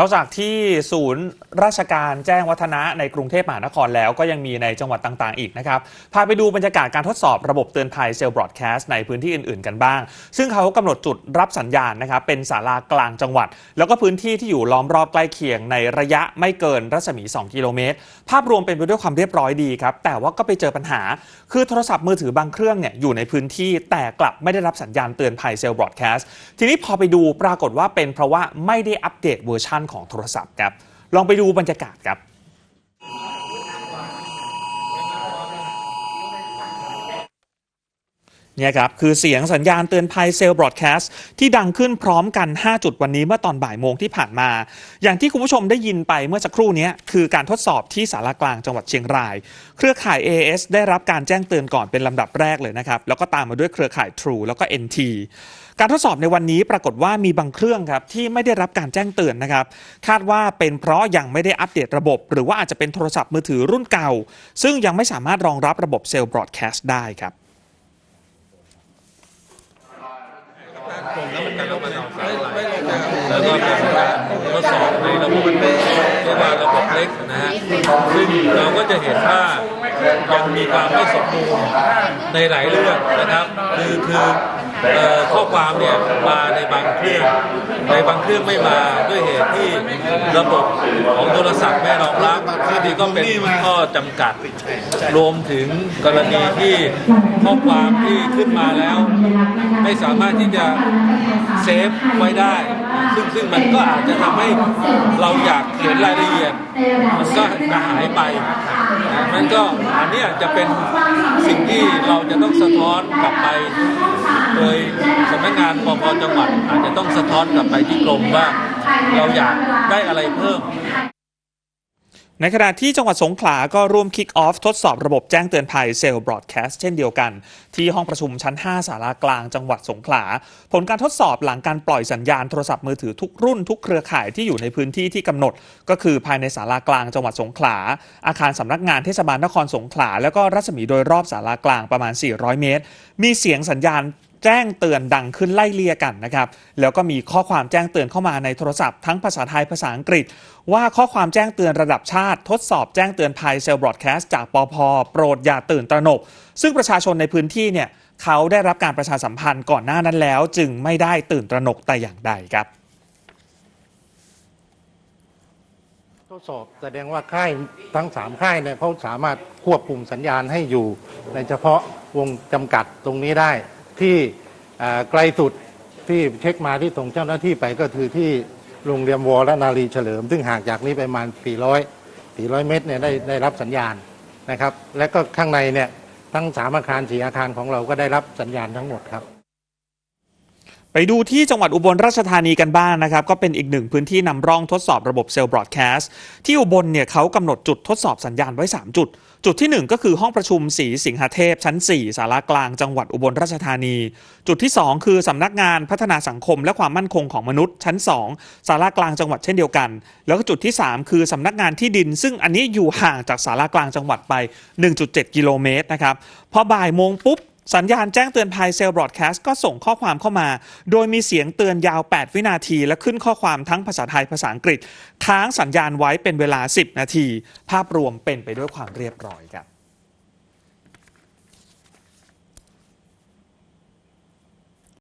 นอกจากที่ศูนย์ราชการแจ้งวัฒนะในกรุงเทพมหานครแล้วก็ยังมีในจังหวัดต่างๆ อีกนะครับ พาไปดูบรรยากาศการทดสอบระบบเตือนภัยเซลล์บรอดแคสต์ในพื้นที่อื่นๆ กันบ้าง ซึ่งเขากำหนดจุดรับสัญญาณนะครับเป็นศาลากลางจังหวัด แล้วก็พื้นที่ที่อยู่ล้อมรอบใกล้เคียงในระยะไม่เกินรัศมี 2 กิโลเมตร ภาพรวมเป็นไปด้วยความเรียบร้อยดีครับ แต่ว่าก็ไปเจอปัญหา คือโทรศัพท์มือถือบางเครื่องเนี่ยอยู่ในพื้นที่แต่กลับไม่ได้รับสัญญาณเตือนภัยเซลล์บรอดแคสต์ทีนี้พอไปดูปรากฏว่าเป็นเพราะว่าไม่ได้อัปเดตเวอร์ชันของโทรศัพท์ครับ ลองไปดูบรรยากาศครับ เนี่ยครับคือเสียงสัญญาณเตือนภัยเซลล์บรอดแคสต์ที่ดังขึ้นพร้อมกัน 5 จุดวันนี้เมื่อตอนบ่ายโมงที่ผ่านมา อย่างที่คุณผู้ชมได้ยินไปเมื่อสักครู่นี้คือการทดสอบที่สารกลางจังหวัดเชียงราย เครือข่าย AS ได้รับการแจ้งเตือนก่อนเป็นลำดับแรกเลยนะครับ แล้วก็ตามมาด้วยเครือข่าย True แล้วก็ NT การทดสอบในวันนี้ปรากฏว่ามีบางเครื่องครับที่ไม่ได้รับการแจ้งเตือนนะครับ คาดว่าเป็นเพราะยังไม่ได้อัปเดตระบบ หรือว่าอาจจะเป็นโทรศัพท์มือถือรุ่นเก่า ซึ่งยังไม่สามารถรองรับระบบเซลล์บรอดแคสต์ได้ครับ แล้วก็เป็น แล้วก็การทดสอบในระบบเรียกว่าระบบเล็กนะฮะซึ่งเราก็จะเห็นว่ายังมีความไม่สมบูรณ์ในหลายเรื่องนะครับ คือคือ ข้อความเนี่ยมาในบางเครื่อง ในบางเครื่องไม่มาด้วยเหตุที่ระบบของโทรศัพท์ไม่รองรับที่นี่ก็เป็นข้อจำกัดรวมถึงกรณีที่ข้อความที่ขึ้นมาแล้ว ไม่สามารถที่จะเซฟไว้ได้ ซึ่งซึ่งมันก็อาจจะทำให้เราอยากเห็นรายละเอียดมันก็จะหายไปนะมันก็อันนี้จะเป็นสิ่งที่เราจะต้องสะท้อนกลับไปโดยสำนักงานปปจังหวัด อาจจะต้องสะท้อนกลับไปที่กรมว่า เราอยากได้อะไรเพิ่มในขณะที่จังหวัดสงขลาก็ร่วมคิกออฟทดสอบระบบแจ้งเตือนภัยเซลล์บรอดแคสต์เช่นเดียวกัน ที่ห้องประชุมชั้น 5 สารากลางจังหวัดสงขลา ผลการทดสอบหลังการปล่อยสัญญาณโทรศัพท์มือถือทุกรุ่นทุกเครือข่ายที่อยู่ในพื้นที่ที่กำหนด ก็คือภายในสารากลางจังหวัดสงขลา อาคารสำนักงานเทศบาลนครสงขลา แล้วก็รัศมีโดยรอบสารากลางประมาณ 400 เมตร มีเสียงสัญญาณ แจ้งเตือนดังขึ้นไล่เลี่ยกันนะครับ แล้วก็มีข้อความแจ้งเตือนเข้ามาในโทรศัพท์ทั้งภาษาไทยภาษาอังกฤษ ว่าข้อความแจ้งเตือนระดับชาติ ทดสอบแจ้งเตือนภัยเซลล์บรอดแคสต์จากปอพโปรดอย่าตื่นตระหนก ซึ่งประชาชนในพื้นที่เนี่ยเขาได้รับการประชาสัมพันธ์ก่อนหน้านั้นแล้ว จึงไม่ได้ตื่นตระหนกแต่อย่างใดครับ ทดสอบแสดงว่าค่ายทั้งสามค่ายเนี่ยเขาสามารถควบคุมสัญญาณให้อยู่ ในเฉพาะวงจำกัดตรงนี้ได้ ที่ไกลสุดที่เช็คมาที่ส่งเจ้าหน้าที่ไปก็คือที่โรงเรียนวอและนารีเฉลิม ซึ่งห่างจากนี้ไปประมาณ 400 400 เมตรเนี่ยได้ได้รับสัญญาณนะครับ และก็ข้างในเนี่ยทั้งสามอาคารสี่อาคารของเราก็ได้รับสัญญาณทั้งหมดครับ ไปดูที่จังหวัดอุบลราชธานีกันบ้างนะครับ ก็เป็นอีกหนึ่งพื้นที่นำร่องทดสอบระบบเซลล์บรอดแคสต์ที่อุบลเนี่ยเขากำหนดจุดทดสอบสัญญาณไว้ 3 จุด จุดที่ 1 ก็คือห้องประชุมศรีสิงหเทพ ชั้น 4 สารากลางจังหวัดอุบลราชธานี จุดที่ 2 คือสำนักงานพัฒนาสังคมและความมั่นคงของมนุษย์ ชั้น 2 สารากลางจังหวัดเช่นเดียวกัน แล้วก็จุดที่ 3 คือสำนักงานที่ดิน ซึ่งอันนี้อยู่ห่างจากสารากลางจังหวัดไป 1.7 กิโลเมตรนะครับพอบ่ายโมงปุ๊บ สัญญาณแจ้งเตือนภัยเซลล์บรอดแคสต์ก็ส่งข้อความเข้ามา โดยมีเสียงเตือนยาว 8 วินาที และขึ้นข้อความทั้งภาษาไทยภาษาอังกฤษ ค้างสัญญาณไว้เป็นเวลา 10 นาที ภาพรวมเป็นไปด้วยความเรียบร้อยครับ